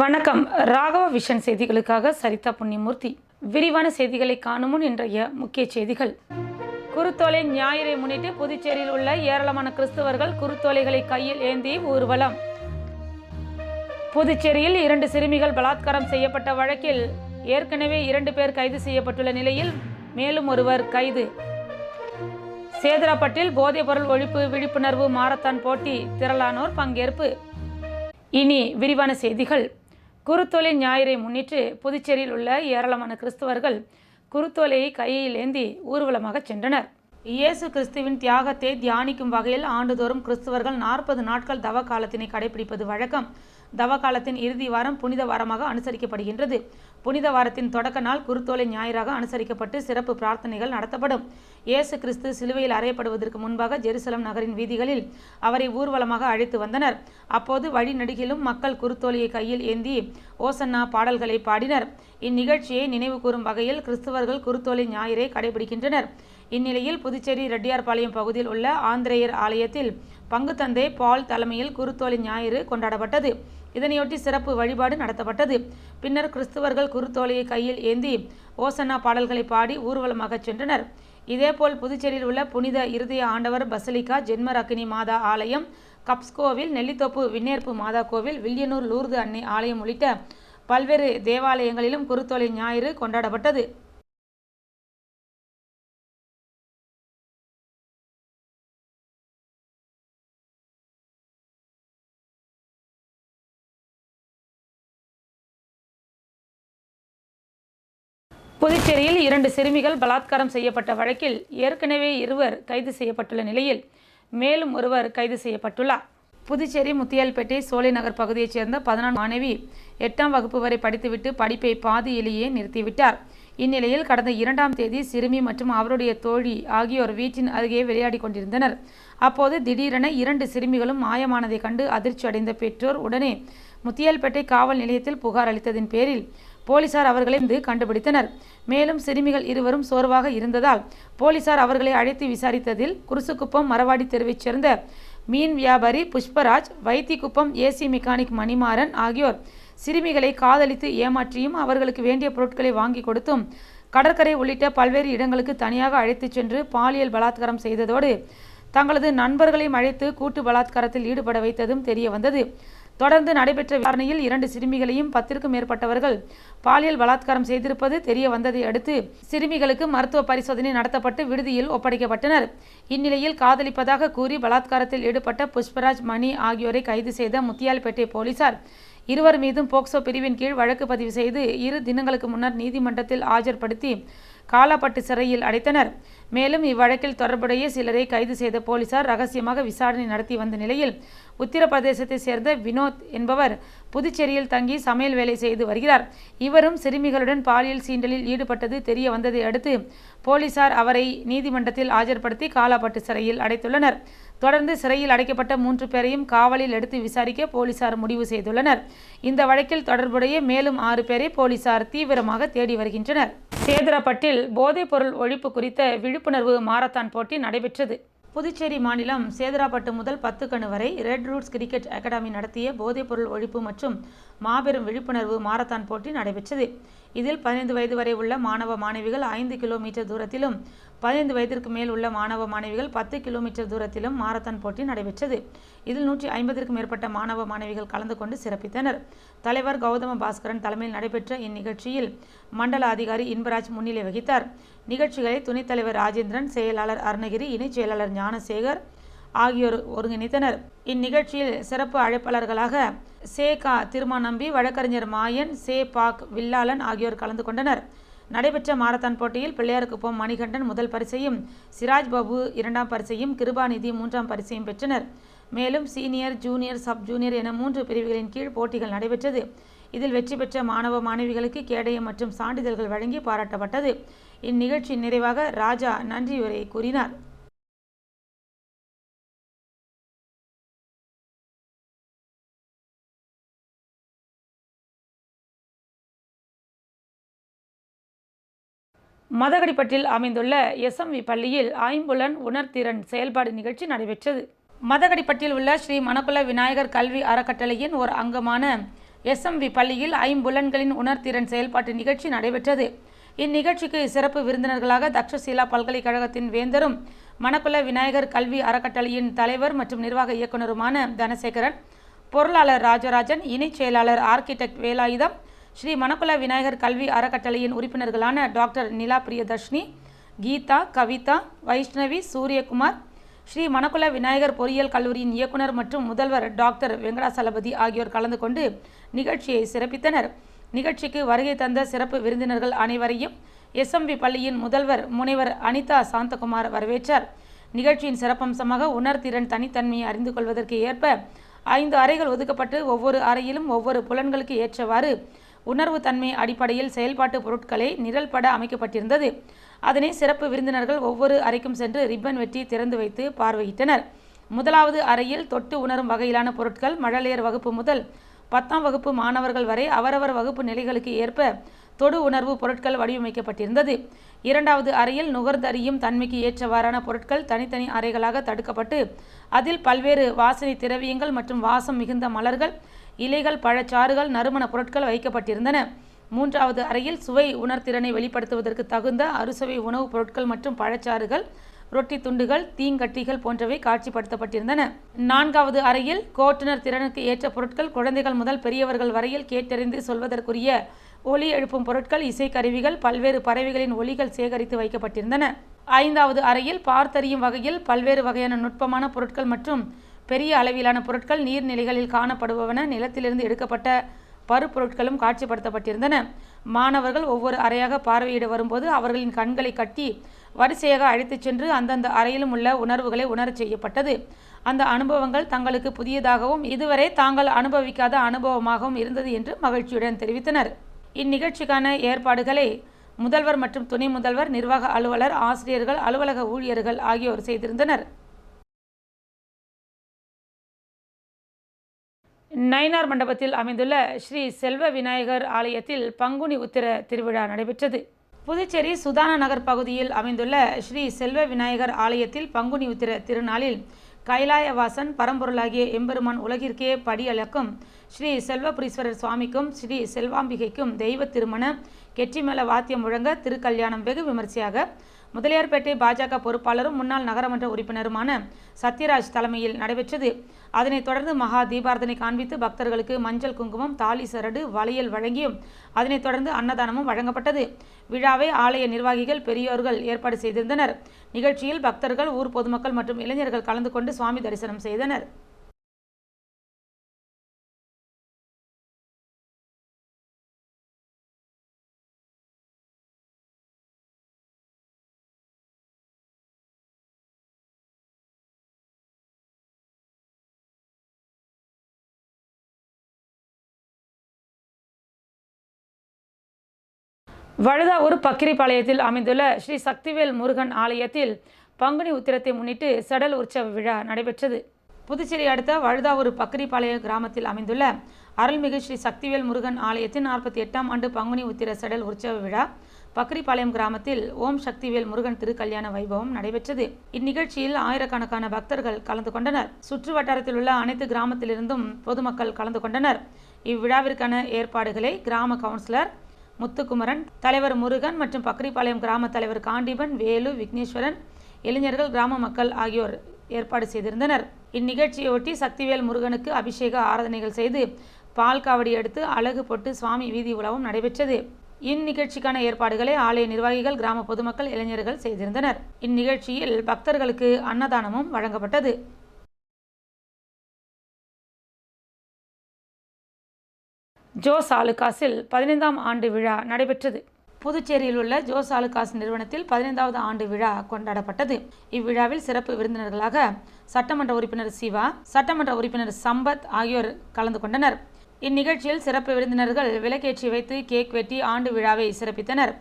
வணக்கம். ராகவ விஷன் செய்திகளுக்காக சரிதா புண்ணியமூர்த்தி. விரிவான செய்திகளை காணும் முன் இன்றைய முக்கிய செய்திகள். குருத்தோலை ஞாயிறை முன்னிட்டு புதுச்சேரியில் உள்ள ஏராளமான கிறிஸ்தவர்கள் குருத்தோலைகளை கையில் ஏந்தி ஊர்வலம். புதுச்சேரியில் இரண்டு சிறுமிகள் பலாத்காரம் செய்யப்பட்ட வழக்கில் ஏற்கனவே இரண்டு பேர் கைது செய்யப்பட்டுள்ள நிலையில் மேலும் ஒருவர் கைது. சேதராப்பட்டில் போதைப்பொருள் ஒழிப்பு விழிப்புணர்வு மாரத்தான் போட்டி திரளானோர் பங்கேற்பு. இனி விரிவான செய்திகள். குருத்தொலை ஞாயிறை முன்னிட்டு புதுச்சேரியில் உள்ள ஏராளமான கிறிஸ்தவர்கள் குருத்தொலையை கையில் ஏந்தி ஊர்வலமாக சென்றனர். இயேசு கிறிஸ்துவின் தியாகத்தை தியானிக்கும் வகையில் ஆண்டுதோறும் கிறிஸ்தவர்கள் நாற்பது நாட்கள் தவ காலத்தினை கடைபிடிப்பது வழக்கம். தவ காலத்தின் இறுதி வாரம் புனித வாரமாக அனுசரிக்கப்படுகின்றது. புனித வாரத்தின் தொடக்க நாள் குருத்தோலை ஞாயிறாக அனுசரிக்கப்பட்டு சிறப்பு பிரார்த்தனைகள் நடத்தப்படும். இயேசு கிறிஸ்து சிலுவையில் அறையப்படுவதற்கு முன்பாக ஜெருசலம் நகரின் வீதிகளில் அவரை ஊர்வலமாக அழைத்து வந்தனர். அப்போது வழிநடுகிலும் மக்கள் குருத்தோலையை கையில் ஏந்தி ஓசன்னா பாடல்களை பாடினர். இந்நிகழ்ச்சியை நினைவு கூறும் வகையில் கிறிஸ்தவர்கள் குருத்தோலை ஞாயிறை கடைபிடிக்கின்றனர். இந்நிலையில் புதுச்சேரி ரெட்டியார்பாளையம் பகுதியில் உள்ள ஆந்திரேயர் ஆலயத்தில் பங்குத்தந்தை பால் தலைமையில் குருத்தோலை ஞாயிறு கொண்டாடப்பட்டது. இதனையொட்டி சிறப்பு வழிபாடு நடத்தப்பட்டது. பின்னர் கிறிஸ்தவர்கள் குருத்தோலையை கையில் ஏந்தி ஓசன்னா பாடல்களை பாடி ஊர்வலமாக சென்றனர். இதேபோல் புதுச்சேரியில் உள்ள புனித இருதய ஆண்டவர் பசலிகா ஜென்மரக்கினி மாதா ஆலயம் கப்ஸ்கோவில் நெல்லித்தோப்பு விண்ணேற்பு மாதா கோவில் வில்லியனூர் லூர்து அன்னை ஆலயம் உள்ளிட்ட பல்வேறு தேவாலயங்களிலும் குருத்தோலை ஞாயிறு கொண்டாடப்பட்டது. புதுச்சேரியில் இரண்டு சிறுமிகள் பலாத்காரம் செய்யப்பட்ட வழக்கில் ஏற்கனவே இருவர் கைது செய்யப்பட்டுள்ள நிலையில் மேலும் ஒருவர் கைது செய்யப்பட்டுள்ளார். புதுச்சேரி முத்தியால்பேட்டை சோலைநகர் பகுதியைச் சேர்ந்த பதினான்கு மாணவி எட்டாம் வகுப்பு வரை படித்துவிட்டு படிப்பை பாதியிலேயே நிறுத்திவிட்டார். இந்நிலையில் கடந்த இரண்டாம் தேதி சிறுமி மற்றும் அவருடைய தோழி ஆகியோர் வீட்டின் அருகே விளையாடி கொண்டிருந்தனர். அப்போது திடீரென இரண்டு சிறுமிகளும் மாயமானதை கண்டு அதிர்ச்சி அடைந்த பெற்றோர் உடனே முத்தியால்பேட்டை காவல் நிலையத்தில் புகார் அளித்ததின் பேரில் போலீசார் அவர்களை கண்டுபிடித்தனர். மேலும் சிறுமிகள் இருவரும் சோர்வாக இருந்ததால் போலீசார் அவர்களை அழைத்து விசாரித்ததில் குருசுக்குப்பம் மரவாடி தெருவைச் சேர்ந்த மீன் வியாபாரி புஷ்பராஜ் வைத்திக்குப்பம் ஏசி மெக்கானிக் மணிமாறன் ஆகியோர் சிறுமிகளை காதலித்து ஏமாற்றியும் அவர்களுக்கு வேண்டிய பொருட்களை வாங்கி கொடுத்தும் கடற்கரை உள்ளிட்ட பல்வேறு இடங்களுக்கு தனியாக அழைத்துச் சென்று பாலியல் பலாத்காரம் செய்ததோடு தங்களது நண்பர்களையும் அழைத்து கூட்டு பலாத்காரத்தில் ஈடுபட வைத்ததும் தெரிய வந்தது தொடர்ந்து நடைபெற்ற விசாரணையில் இரண்டு சிறுமிகளையும் பத்திற்கும் மேற்பட்டவர்கள் பாலியல் பலாத்காரம் செய்திருப்பது தெரிய வந்ததை அடுத்து சிறுமிகளுக்கு மருத்துவ பரிசோதனை நடத்தப்பட்டு விடுதியில் ஒப்படைக்கப்பட்டனர். இந்நிலையில் காதலிப்பதாக கூறி பலாத்காரத்தில் ஈடுபட்ட புஷ்பராஜ் மணி ஆகியோரை கைது செய்த முத்தியால்பேட்டை போலீசார். இருவர் மீதும் போக்சோ பிரிவின் கீழ் வழக்கு பதிவு செய்து இரு தினங்களுக்கு முன்னர் நீதிமன்றத்தில் ஆஜர்படுத்தி காலாப்பட்டு சிறையில் அடைத்தனர். மேலும் இவ்வழக்கில் தொடர்புடைய சிலரை கைது செய்த போலீசார் ரகசியமாக விசாரணை நடத்தி வந்த நிலையில் உத்தரப்பிரதேசத்தை சேர்ந்த வினோத் என்பவர் புதுச்சேரியில் தங்கி சமையல் வேலை செய்து வருகிறார். இவரும் சிறுமிகளுடன் பாலியல் சீண்டலில் ஈடுபட்டது தெரிய வந்ததை அடுத்து போலீசார் அவரை நீதிமன்றத்தில் ஆஜர்படுத்தி காலாப்பட்டு சிறையில் அடைத்துள்ளனர். தொடர்ந்து சிறையில் அடைக்கப்பட்ட மூன்று பேரையும் காவலில் எடுத்து விசாரிக்க போலீசார் முடிவு செய்துள்ளனர். இந்த வழக்கில் தொடர்புடைய மேலும் ஆறு பேரை போலீசார் தீவிரமாக தேடி வருகின்றனர். சேதராப்பட்டில் போதைப்பொருள் ஒழிப்பு குறித்த விழிப்புணர்வு மாரத்தான் போட்டி நடைபெற்றது. புதுச்சேரி மாநிலம் சேதராப்பட்டு முதல் பத்து கணு வரை ரெட் ரூட்ஸ் கிரிக்கெட் அகாடமி நடத்திய போதைப்பொருள் ஒழிப்பு மற்றும் மாபெரும் விழிப்புணர்வு மாரத்தான் போட்டி நடைபெற்றது. இதில் பதினைந்து வயது வரை உள்ள மாணவ மாணவிகள் ஐந்து கிலோமீட்டர் தூரத்திலும் பதினைந்து வயதிற்கு மேல் உள்ள மாணவ மாணவிகள் பத்து கிலோமீட்டர் தூரத்திலும் மாரத்தான் போட்டி நடைபெற்றது. இதில் நூற்றி ஐம்பதிற்கும் மேற்பட்ட மாணவ மாணவிகள் கலந்து கொண்டு சிறப்பித்தனர். தலைவர் கௌதம பாஸ்கரன் தலைமையில் நடைபெற்ற இந்நிகழ்ச்சியில் மண்டல அதிகாரி இன்பராஜ் முன்னிலை வகித்தார். நிகழ்ச்சிகளை துணைத் தலைவர் ராஜேந்திரன் செயலாளர் அருணகிரி இணைச் செயலாளர் ஞானசேகர் ஆகியோர் ஒருங்கிணைத்தனர். இந்நிகழ்ச்சியில் சிறப்பு அழைப்பாளர்களாக சே கா திருமாநம்பி வழக்கறிஞர் மாயன் சே பாக் வில்லாளன் ஆகியோர் கலந்து கொண்டனர். நடைபெற்ற மாரத்தான் போட்டியில் பிள்ளையார்குப்பம் மணிகண்டன் முதல் பரிசையும் சிராஜ் பாபு இரண்டாம் பரிசையும் கிருபாநிதி மூன்றாம் பரிசையும் பெற்றனர். மேலும் சீனியர் ஜூனியர் சப் ஜூனியர் என மூன்று பிரிவுகளின் கீழ் போட்டிகள் நடைபெற்றது. இதில் வெற்றி பெற்ற மாணவ மாணவிகளுக்கு கேடயம் மற்றும் சான்றிதழ்கள் வழங்கி பாராட்டப்பட்டது. இந்நிகழ்ச்சி நிறைவாக ராஜா நன்றியுரை கூறினார். மதகடிப்பட்டில் அமைந்துள்ள எஸ்எம்வி பள்ளியில் ஐம்புலன் உணர்திறன் செயல்பாடு நிகழ்ச்சி நடைபெற்றது. மதகடிப்பட்டில் உள்ள ஸ்ரீ மணக்குல விநாயகர் கல்வி அறக்கட்டளையின் ஒரு அங்கமான எஸ்எம்வி பள்ளியில் ஐம்புலன்களின் உணர்திறன் செயல்பாட்டு நிகழ்ச்சி நடைபெற்றது. இந்நிகழ்ச்சிக்கு சிறப்பு விருந்தினர்களாக தக்ஷசீலா பல்கலைக்கழகத்தின் வேந்தரும் மணக்குள விநாயகர் கல்வி அறக்கட்டளையின் தலைவர் மற்றும் நிர்வாக இயக்குநருமான தனசேகரன் பொருளாளர் ராஜராஜன் இணைச் செயலாளர் ஆர்கிடெக்ட் வேலாயுதம் ஸ்ரீ மணக்குல விநாயகர் கல்வி அறக்கட்டளையின் உறுப்பினர்களான டாக்டர் நிலா பிரியதர்ஷினி கீதா கவிதா வைஷ்ணவி சூரியகுமார் ஸ்ரீ மணக்குல விநாயகர் பொறியியல் கல்லூரியின் இயக்குனர் மற்றும் முதல்வர் டாக்டர் வெங்கடாசலபதி ஆகியோர் கலந்து கொண்டு நிகழ்ச்சியை சிறப்பித்தனர். நிகழ்ச்சிக்கு வருகை தந்த சிறப்பு விருந்தினர்கள் அனைவரையும் எஸ்எம்பி பள்ளியின் முதல்வர் முனைவர் அனிதா சாந்தகுமார் வரவேற்றார். நிகழ்ச்சியின் சிறப்பம்சமாக உணர்திறன் தனித்தன்மையை அறிந்து கொள்வதற்கு ஏற்ப ஐந்து அறைகள் ஒதுக்கப்பட்டு ஒவ்வொரு அறையிலும் ஒவ்வொரு புலன்களுக்கு ஏற்றவாறு உணர்வு தன்மை அடிப்படையில் செயல்பாட்டு பொருட்களை நிரல்பட அமைக்கப்பட்டிருந்தது. அதனை சிறப்பு விருந்தினர்கள் ஒவ்வொரு அறைக்கும் சென்று ரிப்பன் வெட்டி திறந்து வைத்து பார்வையிட்டனர். முதலாவது அறையில் தொட்டு உணரும் வகையிலான பொருட்கள் மழலையர் வகுப்பு முதல் பத்தாம் வகுப்பு மாணவர்கள் வரை அவரவர் வகுப்பு நிலைகளுக்கு ஏற்ப தொடு உணர்வு பொருட்கள் வடிவமைக்கப்பட்டிருந்தது. இரண்டாவது அறையில் நுகர்ந்தறியும் தன்மைக்கு ஏற்றவாறான பொருட்கள் தனித்தனி அறைகளாக தடுக்கப்பட்டு அதில் பல்வேறு வாசனை திரவியங்கள் மற்றும் வாசம் மிகுந்த மலர்கள் இலைகள் பழச்சாறுகள் நறுமண பொருட்கள் வைக்கப்பட்டிருந்தன. மூன்றாவது அறையில் சுவை உணர்திறனை வெளிப்படுத்துவதற்கு தகுந்த அறுசுவை உணவுப் பொருட்கள் மற்றும் பழச்சாறுகள் ரொட்டி துண்டுகள் தீங்கட்டிகள் போன்றவை காட்சிப்படுத்தப்பட்டிருந்தன. நான்காவது அறையில் கோட்டுனர் திறனுக்கு ஏற்ற பொருட்கள் குழந்தைகள் முதல் பெரியவர்கள் வரையில் கேட்டறிந்து சொல்வதற்குரிய ஒலி எழுப்பும் பொருட்கள் இசைக்கருவிகள் பல்வேறு பறவைகளின் ஒலிகள் சேகரித்து வைக்கப்பட்டிருந்தன. ஐந்தாவது அறையில் பார்த்தறியும் வகையில் பல்வேறு வகையான நுட்பமான பொருட்கள் மற்றும் பெரிய அளவிலான பொருட்கள் நீர்நிலைகளில் காணப்படுபவன நிலத்திலிருந்து எடுக்கப்பட்ட பருப்பொருட்களும் காட்சிப்படுத்தப்பட்டிருந்தன. மாணவர்கள் ஒவ்வொரு அறையாக பார்வையிட வரும்போது அவர்களின் கண்களை கட்டி வரிசையாக அழைத்துச் சென்று அந்தந்த அறையிலும் உள்ள உணர்வுகளை உணரச் செய்யப்பட்டது. அந்த அனுபவங்கள் தங்களுக்கு புதியதாகவும் இதுவரை தாங்கள் அனுபவிக்காத அனுபவமாகவும் இருந்தது என்று மகிழ்ச்சியுடன் தெரிவித்தனர். இந்நிகழ்ச்சிக்கான ஏற்பாடுகளை முதல்வர் மற்றும் துணை முதல்வர் நிர்வாக அலுவலர் ஆசிரியர்கள் அலுவலக ஊழியர்கள் ஆகியோர் செய்திருந்தனர். நயினார் மண்டபத்தில் அமைந்துள்ள ஸ்ரீ செல்வ விநாயகர் ஆலயத்தில் பங்குனி உத்திர திருவிழா நடைபெற்றது. புதுச்சேரி சுதான நகர் பகுதியில் அமைந்துள்ள ஸ்ரீ செல்வ விநாயகர் ஆலயத்தில் பங்குனி உத்திர திருநாளில் கைலாயவாசன் பரம்பொருளாகிய எம்பெருமான் உலகிற்கே படியளக்கும் ஸ்ரீ செல்வபுரீஸ்வரர் சுவாமிக்கும் ஸ்ரீ செல்வாம்பிகைக்கும் தெய்வ திருமண கெட்டிமேள வாத்தியம் முழங்க திருக்கல்யாணம் வெகு விமர்சையாக முதலியார்பேட்டை பாஜக பொறுப்பாளரும் முன்னாள் நகரமன்ற உறுப்பினருமான சத்யராஜ் தலைமையில் நடைபெற்றது. அதனைத் தொடர்ந்து மகா தீபாரதனை காண்பித்து பக்தர்களுக்கு மஞ்சள் குங்குமம் தாலி சரடு வளையல் வழங்கியும் அதனைத் தொடர்ந்து அன்னதானமும் வழங்கப்பட்டது. விழாவை ஆலய நிர்வாகிகள் பெரியோர்கள் ஏற்பாடு செய்திருந்தனர். நிகழ்ச்சியில் பக்தர்கள் ஊர் பொதுமக்கள் மற்றும் இளைஞர்கள் கலந்து கொண்டு சுவாமி தரிசனம் செய்தனர். வழுதாவூர் பக்கிரிப்பாளையத்தில் அமைந்துள்ள ஸ்ரீ சக்திவேல் முருகன் ஆலயத்தில் பங்குனி உத்திரத்தை முன்னிட்டு சடல் உற்சவ விழா நடைபெற்றது. புதுச்சேரி அடுத்த வழுதாவூர் பக்கிரிப்பாளையம் கிராமத்தில் அமைந்துள்ள அருள்மிகு ஸ்ரீ சக்திவேல் முருகன் ஆலயத்தின் நாற்பத்தி எட்டாம் ஆண்டு பங்குனி உத்திர சடல் உற்சவ விழா பக்ரிபாளையம் கிராமத்தில் ஓம் சக்திவேல் முருகன் திருக்கல்யாண வைபவம் நடைபெற்றது. இந்நிகழ்ச்சியில் ஆயிரக்கணக்கான பக்தர்கள் கலந்து கொண்டனர். சுற்று வட்டாரத்தில் உள்ள அனைத்து கிராமத்திலிருந்தும் பொதுமக்கள் கலந்து கொண்டனர். இவ்விழாவிற்கான ஏற்பாடுகளை கிராம கவுன்சிலர் முத்துக்குமரன் தலைவர் முருகன் மற்றும் பக்ரிபாளையம் கிராம தலைவர் காண்டிபன் வேலு விக்னேஸ்வரன் இளைஞர்கள் கிராம மக்கள் ஆகியோர் ஏற்பாடு செய்திருந்தனர். இந்நிகழ்ச்சியொட்டி சக்திவேல் முருகனுக்கு அபிஷேக ஆராதனைகள் செய்து பால் காவடி எடுத்து அழகு பொட்டு சுவாமி வீதி உலாவும் நடைபெற்றது. இந்நிகழ்ச்சிக்கான ஏற்பாடுகளை ஆலய நிர்வாகிகள் கிராம பொதுமக்கள் இளைஞர்கள் செய்திருந்தனர். இந்நிகழ்ச்சியில் பக்தர்களுக்கு அன்னதானமும் வழங்கப்பட்டது. ஜோஸ் ஆலுகாஸில் பதினைந்தாம் ஆண்டு விழா நடைபெற்றது. புதுச்சேரியில் உள்ள ஜோஸ் ஆலுகாஸ் நிறுவனத்தில் பதினைந்தாவது ஆண்டு விழா கொண்டாடப்பட்டது. இவ்விழாவில் சிறப்பு விருந்தினர்களாக சட்டமன்ற உறுப்பினர் சிவா சட்டமன்ற உறுப்பினர் சம்பத் ஆகியோர் கலந்து கொண்டனர். இந்நிகழ்ச்சியில் சிறப்பு விருந்தினர்கள் விலக்கேற்றி வைத்து கேக் வெட்டி ஆண்டு விழாவை சிறப்பித்தனர்.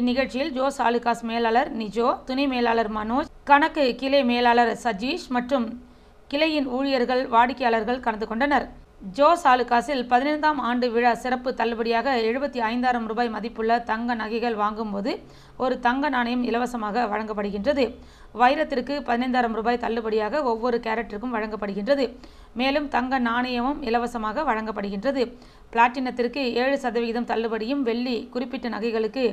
இந்நிகழ்ச்சியில் ஜோஸ் ஆலுகாஸ் மேலாளர் நிஜோ துணை மேலாளர் மனோஜ் கணக்கு கிளை மேலாளர் சஜீஷ் மற்றும் கிளையின் ஊழியர்கள் வாடிக்கையாளர்கள் கலந்து கொண்டனர். ஜோஸ் ஆலுகாஸில் பதினைந்தாம் ஆண்டு விழா சிறப்பு தள்ளுபடியாக எழுபத்தி ஐந்தாயிரம் ரூபாய் மதிப்புள்ள தங்க நகைகள் வாங்கும்போது ஒரு தங்க நாணயம் இலவசமாக வழங்கப்படுகின்றது. வைரத்திற்கு பதினைந்தாயிரம் ரூபாய் தள்ளுபடியாக ஒவ்வொரு கேரட்டிற்கும் வழங்கப்படுகின்றது. மேலும் தங்க நாணயமும் இலவசமாக வழங்கப்படுகின்றது. பிளாட்டினத்திற்கு ஏழு சதவிகிதம் தள்ளுபடியும் வெள்ளி குறிப்பிட்ட நகைகளுக்கு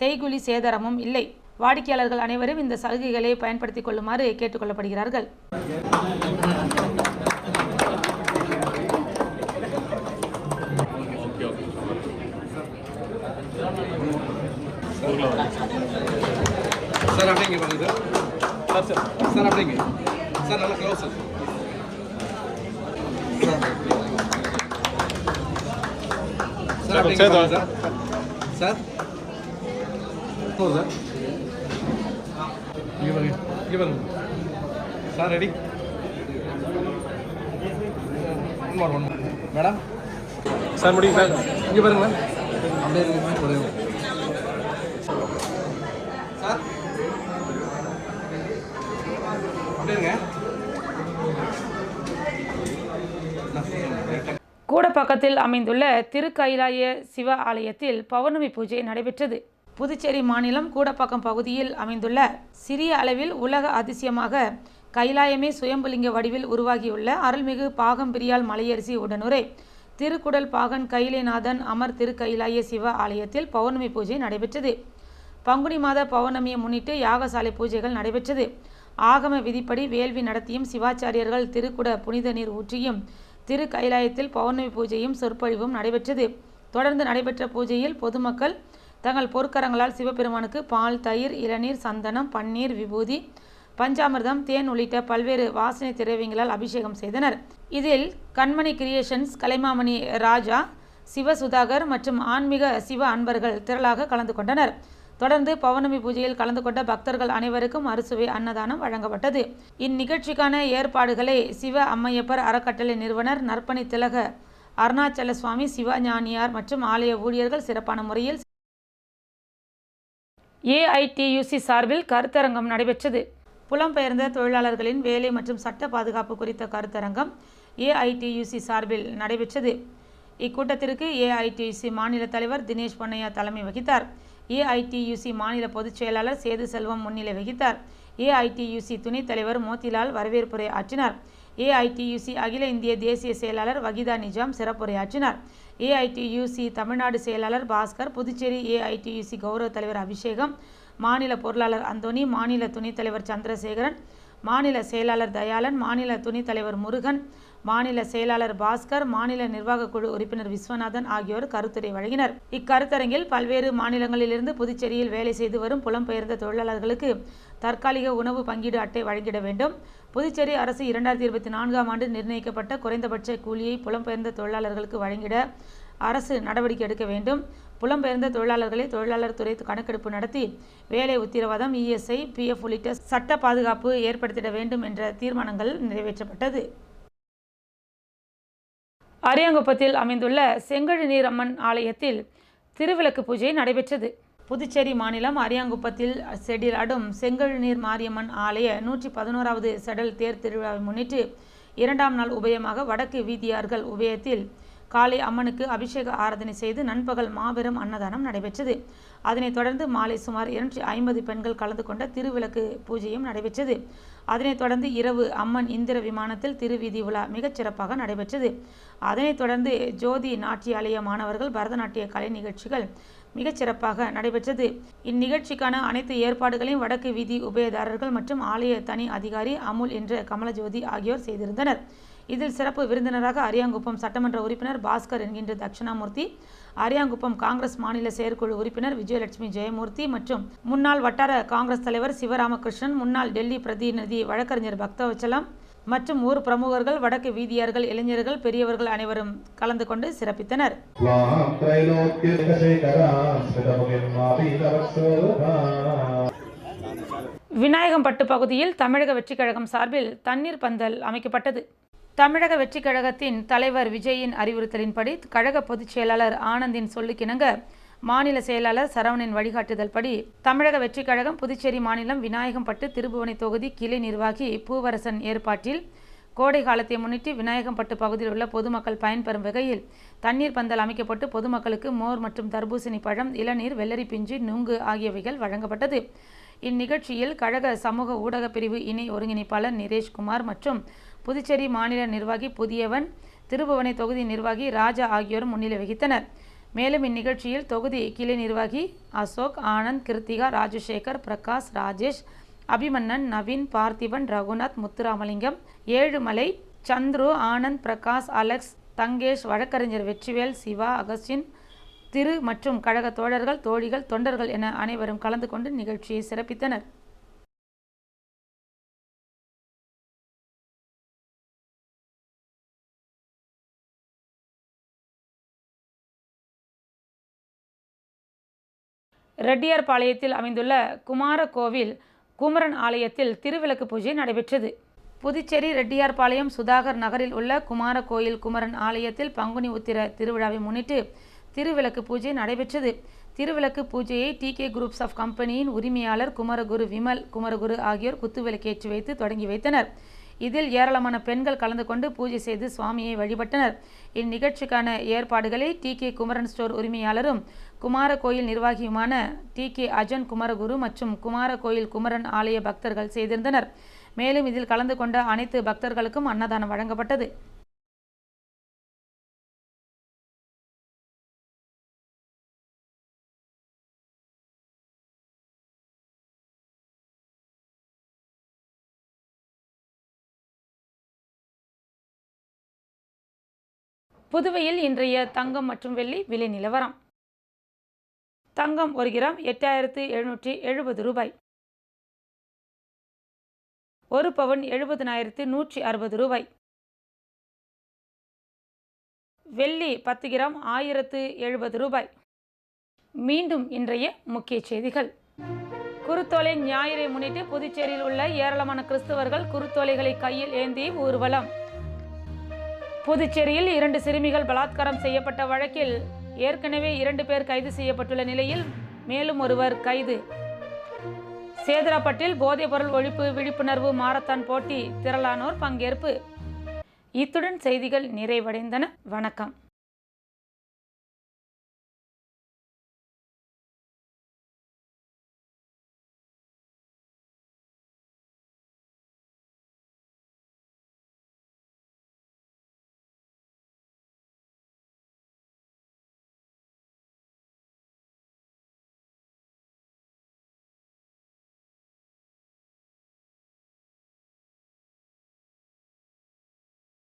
செய்குலி சேதாரமும் இல்லை. வாடிக்கையாளர்கள் அனைவரும் இந்த சலுகைகளை பயன்படுத்திக் கொள்ளுமாறு கேட்டுக்கொள்ளப்படுகிறார்கள் சார் அப்படிங்க பாருங்க சார் சார் சார் அப்படிங்க சார் நல்லா க்ளோஸ் சார் சார் அப்படிங்க சார் சார் சார் இங்கே பாருங்க இங்கே பாருங்க sir ready one madam sir முடியும் சார் இங்கே பாருங்க மேம் அப்படியே இருக்கு மேம் பக்கத்தில் அமைந்துள்ள திருக்கைலாய சிவ ஆலயத்தில் பௌர்ணமி பூஜை நடைபெற்றது. புதுச்சேரி மாநிலம் கூடப்பாக்கம் பகுதியில் அமைந்துள்ள சிறிய அளவில் உலக அதிசயமாக கைலாயமே சுயம்புலிங்க வடிவில் உருவாகியுள்ள அருள்மிகு பாகம்பிரியால் மலையரசி உடனுரை திருக்குடல் பாகன் கைலைநாதன் அமர் திருக்கைலாய சிவ ஆலயத்தில் பௌர்ணமி பூஜை நடைபெற்றது. பங்குனி மாத பௌர்ணமியை முன்னிட்டு யாகசாலை பூஜைகள் நடைபெற்றது. ஆகம விதிப்படி வேள்வி நடத்தியும் சிவாச்சாரியர்கள் திருக்குட புனித நீர் ஊற்றியும் திரு கைலாயத்தில் பௌர்ணமி பூஜையும் சொற்பொழிவும் நடைபெற்றது. தொடர்ந்து நடைபெற்ற பூஜையில் பொதுமக்கள் தங்கள் பொற்கரங்களால் சிவபெருமானுக்கு பால் தயிர் இளநீர் சந்தனம் பன்னீர் விபூதி பஞ்சாமிர்தம் தேன் உள்ளிட்ட பல்வேறு வாசனை திரவியங்களால் அபிஷேகம் செய்தனர். இதில் கண்மணி கிரியேஷன்ஸ் கலைமாமணி ராஜா சிவ சுதாகர் மற்றும் ஆன்மீக சிவ அன்பர்கள் திரளாக கலந்து கொண்டனர். தொடர்ந்து பௌர்ணமி பூஜையில் கலந்து கொண்ட பக்தர்கள் அனைவருக்கும் அறுசுவை அன்னதானம் வழங்கப்பட்டது. இந்நிகழ்ச்சிக்கான ஏற்பாடுகளை சிவ அம்மையப்பர் அறக்கட்டளை நிறுவனர் நற்பணி திலக அருணாச்சல சுவாமி சிவஞானியார் மற்றும் ஆலய ஊழியர்கள் சிறப்பான முறையில் ஏஐடியூசி சார்பில் கருத்தரங்கம் நடைபெற்றது. புலம்பெயர்ந்த தொழிலாளர்களின் வேலை மற்றும் சட்ட பாதுகாப்பு குறித்த கருத்தரங்கம் ஏஐடியூசி சார்பில் நடைபெற்றது. இக்கூட்டத்திற்கு ஏஐடியூசி மாநில தலைவர் தினேஷ் பொன்னையா தலைமை வகித்தார். ஏஐடியுசி மாநில பொதுச் செயலாளர் சேது செல்வம் முன்னிலை வகித்தார். ஏஐடியுசி துணைத் தலைவர் மோத்திலால் வரவேற்புரை ஆற்றினார். ஏஐடியுசி அகில இந்திய தேசிய செயலாளர் வகிதா நிஜாம் சிறப்புரையாற்றினார் ஏஐடியுசி தமிழ்நாடு செயலாளர் பாஸ்கர் புதுச்சேரி ஏஐடியுசி கௌரவ தலைவர் அபிஷேகம் மாநில பொருளாளர் அந்தோனி மாநில துணைத் தலைவர் சந்திரசேகரன் மாநில செயலாளர் தயாளன் மாநில துணைத் தலைவர் முருகன் மாநில செயலாளர் பாஸ்கர் மாநில நிர்வாக குழு உறுப்பினர் விஸ்வநாதன் ஆகியோர் கருத்துரை வழங்கினர். இக்கருத்தரங்கில் பல்வேறு மாநிலங்களிலிருந்து புதுச்சேரியில் வேலை செய்து வரும் புலம்பெயர்ந்த தொழிலாளர்களுக்கு தற்காலிக உணவு பங்கீடு அட்டை வழங்கிட வேண்டும். புதுச்சேரி அரசு இரண்டாயிரத்தி இருபத்தி நான்காம் ஆண்டு நிர்ணயிக்கப்பட்ட குறைந்தபட்ச கூலியை புலம்பெயர்ந்த தொழிலாளர்களுக்கு வழங்கிட அரசு நடவடிக்கை எடுக்க வேண்டும். புலம்பெயர்ந்த தொழிலாளர்களை தொழிலாளர் துறை கணக்கெடுப்பு நடத்தி வேலை உத்தரவாதம் இஎஸ்ஐ பிஎஃப் உள்ளிட்ட சட்ட பாதுகாப்பு ஏற்படுத்திட வேண்டும் என்ற தீர்மானங்கள் நிறைவேற்றப்பட்டது. அரியாங்குப்பத்தில் அமைந்துள்ள செங்கழுநீர் அம்மன் ஆலயத்தில் திருவிளக்கு பூஜை நடைபெற்றது. புதுச்சேரி மாநிலம் அரியாங்குப்பத்தில் செடிலாடும் செங்கழு செங்கழுநீர் மாரியம்மன் ஆலய நூற்றி பதினோராவது செடல் தேர் திருவிழாவை முன்னிட்டு இரண்டாம் நாள் உபயமாக வடக்கு வீதியார்கள் உபயத்தில் காலை அம்மனுக்கு அபிஷேக ஆராதனை செய்து நண்பகல் மாபெரும் அன்னதானம் நடைபெற்றது. அதனைத் தொடர்ந்து மாலை சுமார் இருநூற்றி ஐம்பது பெண்கள் கலந்து கொண்ட திருவிளக்கு பூஜையும் நடைபெற்றது. அதனைத் தொடர்ந்து இரவு அம்மன் இந்திர விமானத்தில் திருவீதி உலா மிகச் சிறப்பாக நடைபெற்றது. அதனைத் தொடர்ந்து ஜோதி நாட்டியாலய மாணவர்கள் பரதநாட்டிய கலை நிகழ்ச்சிகள் மிகச் சிறப்பாக நடைபெற்றது. இந்நிகழ்ச்சிக்கான அனைத்து ஏற்பாடுகளையும் வடக்கு வீதி உபயதாரர்கள் மற்றும் ஆலய தனி அதிகாரி அமுல் என்ற கமலஜோதி ஆகியோர் செய்திருந்தனர். இதில் சிறப்பு விருந்தினராக அரியாங்குப்பம் சட்டமன்ற உறுப்பினர் பாஸ்கர் என்கின்ற தட்சிணாமூர்த்தி அரியாங்குப்பம் காங்கிரஸ் மாநில செயற்குழு உறுப்பினர் விஜயலட்சுமி ஜெயமூர்த்தி மற்றும் முன்னாள் வட்டார காங்கிரஸ் தலைவர் சிவராமகிருஷ்ணன் முன்னாள் டெல்லி பிரதிநிதி வழக்கறிஞர் பக்தவச்சலம் மற்றும் ஊர் பிரமுகர்கள் வடக்கு வீதியார்கள் இளைஞர்கள் பெரியவர்கள் அனைவரும் கலந்து கொண்டு சிறப்பித்தனர். விநாயகம்பட்டு பகுதியில் தமிழக வெற்றிக் கழகம் சார்பில் தண்ணீர் பந்தல் அமைக்கப்பட்டது. தமிழக வெற்றிக் கழகத்தின் தலைவர் விஜயின் அறிவுறுத்தலின்படி கழக பொதுச் செயலாளர் ஆனந்தின் சொல்லுக்கிணங்க மாநில செயலாளர் சரவணின் வழிகாட்டுதல் படி தமிழக வெற்றிக் கழகம் புதுச்சேரி மாநிலம் விநாயகம்பட்டு திருபுவனை தொகுதி கிளை நிர்வாகி பூவரசன் ஏற்பாட்டில் கோடை காலத்தை முன்னிட்டு விநாயகம்பட்டு பகுதியில் உள்ள பொதுமக்கள் பயன்பெறும் வகையில் தண்ணீர் பந்தல் அமைக்கப்பட்டு பொதுமக்களுக்கு மோர் மற்றும் தர்பூசணி பழம் இளநீர் வெள்ளரி பிஞ்சு நுங்கு ஆகியவைகள் வழங்கப்பட்டது. இந்நிகழ்ச்சியில் கழக சமூக ஊடக பிரிவு இணை ஒருங்கிணைப்பாளர் நிரேஷ்குமார் மற்றும் புதுச்சேரி மாநில நிர்வாகி புதியவன் திருபுவனை தொகுதி நிர்வாகி ராஜா ஆகியோரும் முன்னிலை வகித்தனர். மேலும் இந்நிகழ்ச்சியில் தொகுதி கிளை நிர்வாகி அசோக் ஆனந்த் கிருத்திகா ராஜசேகர் பிரகாஷ் ராஜேஷ் அபிமன்னன் நவீன் பார்த்திபன் ரகுநாத் முத்துராமலிங்கம் ஏழுமலை சந்துரு ஆனந்த் பிரகாஷ் அலெக்ஸ் தங்கேஷ் வழக்கறிஞர் வெற்றிவேல் சிவா அகஸ்டின் திரு மற்றும் கழக தோழர்கள் தோழிகள் தொண்டர்கள் என அனைவரும் கலந்து கொண்டு நிகழ்ச்சியை சிறப்பித்தனர். ரெட்டியார்பாளையத்தில் அமைந்துள்ள குமார கோவில் குமரன் ஆலயத்தில் திருவிளக்கு பூஜை நடைபெற்றது. புதுச்சேரி ரெட்டியார்பாளையம் சுதாகர் நகரில் உள்ள குமார கோயில் குமரன் ஆலயத்தில் பங்குனி உத்திர திருவிழாவை முன்னிட்டு திருவிளக்கு பூஜை நடைபெற்றது. திருவிளக்கு பூஜையை டி கே குரூப்ஸ் ஆஃப் கம்பெனியின் உரிமையாளர் குமரகுரு விமல் குமரகுரு ஆகியோர் குத்துவிளக்கேற்றி வைத்து தொடங்கி வைத்தனர். இதில் ஏராளமான பெண்கள் கலந்து கொண்டு பூஜை செய்து சுவாமியை வழிபட்டனர். இந்நிகழ்ச்சிக்கான ஏற்பாடுகளை டி கே குமரன் ஸ்டோர் உரிமையாளரும் குமார கோயில் நிர்வாகியுமான டி கே அஜன் குமரகுரு மற்றும் குமார கோயில் குமரன் ஆலய பக்தர்கள் செய்திருந்தனர். மேலும் இதில் கலந்து கொண்ட அனைத்து பக்தர்களுக்கும் அன்னதானம் வழங்கப்பட்டது. புதுவையில் இன்றைய தங்கம் மற்றும் வெள்ளி விலை நிலவரம். தங்கம் ஒரு கிராம் எட்டாயிரத்து எழுநூற்றி எழுபது ரூபாய். ஒரு பவுன் எழுபதனாயிரத்து நூற்றி அறுபது ரூபாய். வெள்ளி பத்து கிராம் ஆயிரத்து எழுபது ரூபாய். மீண்டும் இன்றைய முக்கிய செய்திகள். குருத்தோலை ஞாயிறை முன்னிட்டு புதுச்சேரியில் உள்ள ஏராளமான கிறிஸ்தவர்கள் குருத்தோலைகளை கையில் ஏந்தி ஊர்வலம். புதுச்சேரியில் இரண்டு சிறுமிகள் பலாத்காரம் செய்யப்பட்ட வழக்கில் ஏற்கனவே இரண்டு பேர் கைது செய்யப்பட்டுள்ள நிலையில் மேலும் ஒருவர் கைது. சேதராப்பட்டில் போதைப்பொருள் ஒழிப்பு விழிப்புணர்வு மாரத்தான் போட்டி திரளானோர் பங்கேற்பு. இத்துடன் செய்திகள் நிறைவடைந்தன. வணக்கம்.